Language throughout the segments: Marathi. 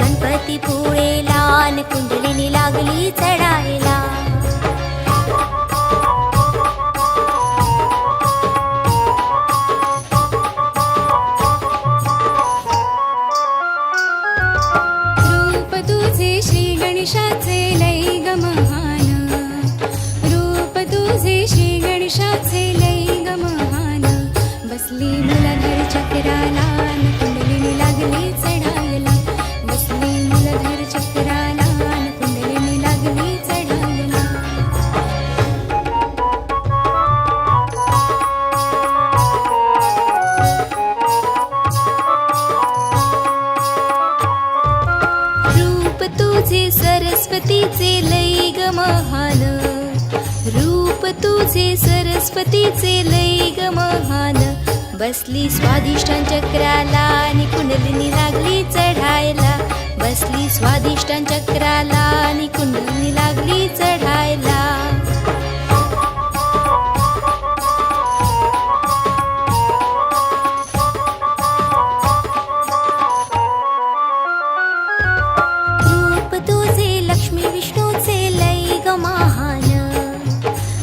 गणपती फुवे लाल कुंडलिनी लागली चढायला. रूप तुझे श्री गणेशाचे लय ग महान. रूप तुझे श्री गणेशाचे लय ग महान. बसली मुलाधर चक्राला न कुंडलिनी लागली चढायला चक्राला न लागली चढायला. तुझे सरस्वतीचे लय ग महान रूप तुझे सरस्वतीचे लय ग महान बसली स्वादिष्टान चक्राला आणि कुंडलिनी लागली चढायला. बसली स्वादिष्टान चक्राला आणि कुंडलिनी लागली चढायला. रूप तुझे लक्ष्मी विष्णूचे लय ग महान.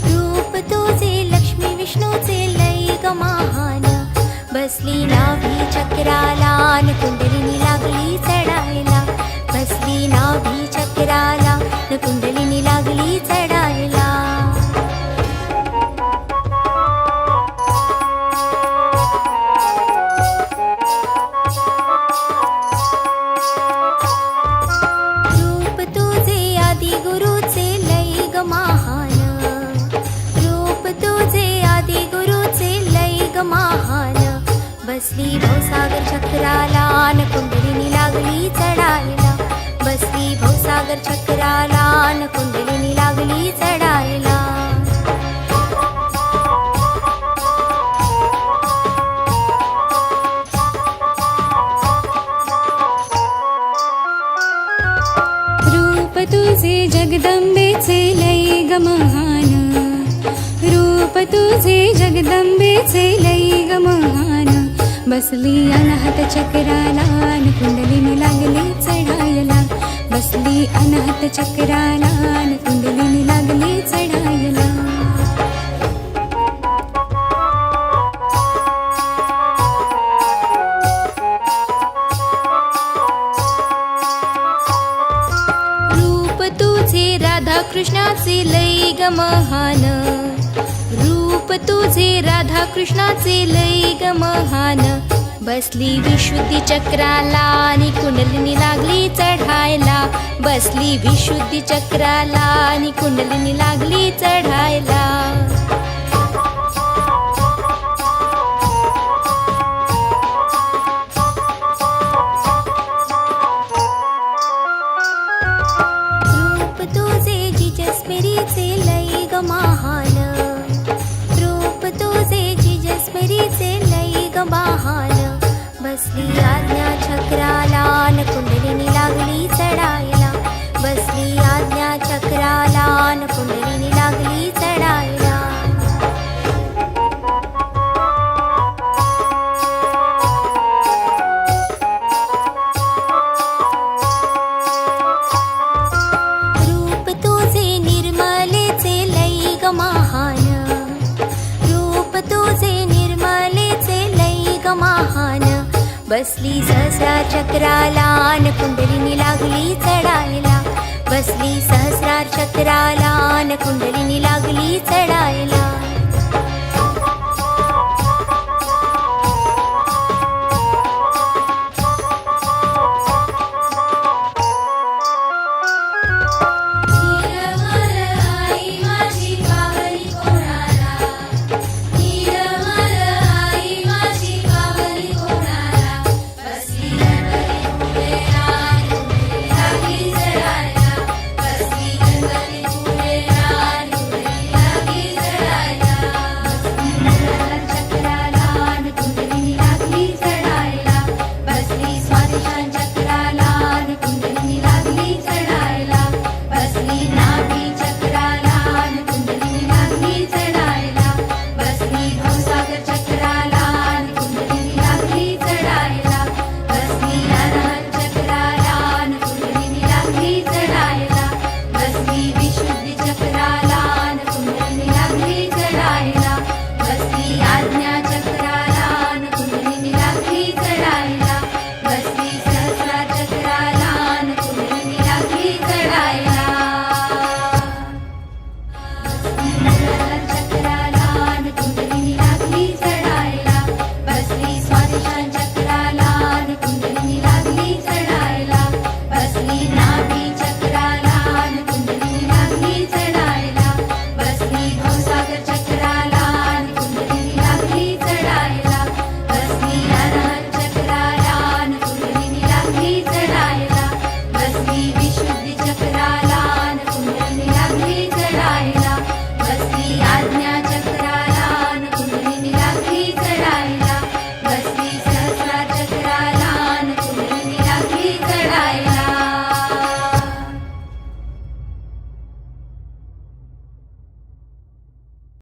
रूप तुझे लक्ष्मी विष्णूचे लय ग महान. बसली नाभी चक्राला न कुंडलिनी बसली भवसागर चक्राला न कुंडलिनी लागली चढायला. बसली भवसागर चक्राला न कुंडलिनी लागली चढायला. रूप तुझे जगदंबेचे लई ग महान रूप तुझे जगदंबेचे लई ग महान बसली अनाहत चक्राला न कुंडलिनी लागली चढायला. बसली अनाहत चक्राला न कुंडलिनी लागली चढायला. रूप तुझे राधा कृष्णाचे लय ग महान. रूप तुझे राधा कृष्णाचे लय ग महान. बसली विशुद्धी चक्राला आणि कुंडलिनी लागली चढायला. बसली विशुद्धी चक्राला आणि कुंडलिनी लागली चढायला. बसली बसली सहस्रा चक्राला न कुंडलीनी लागली चढायला. बसली सहस्रा चक्राला न कुंडलिनी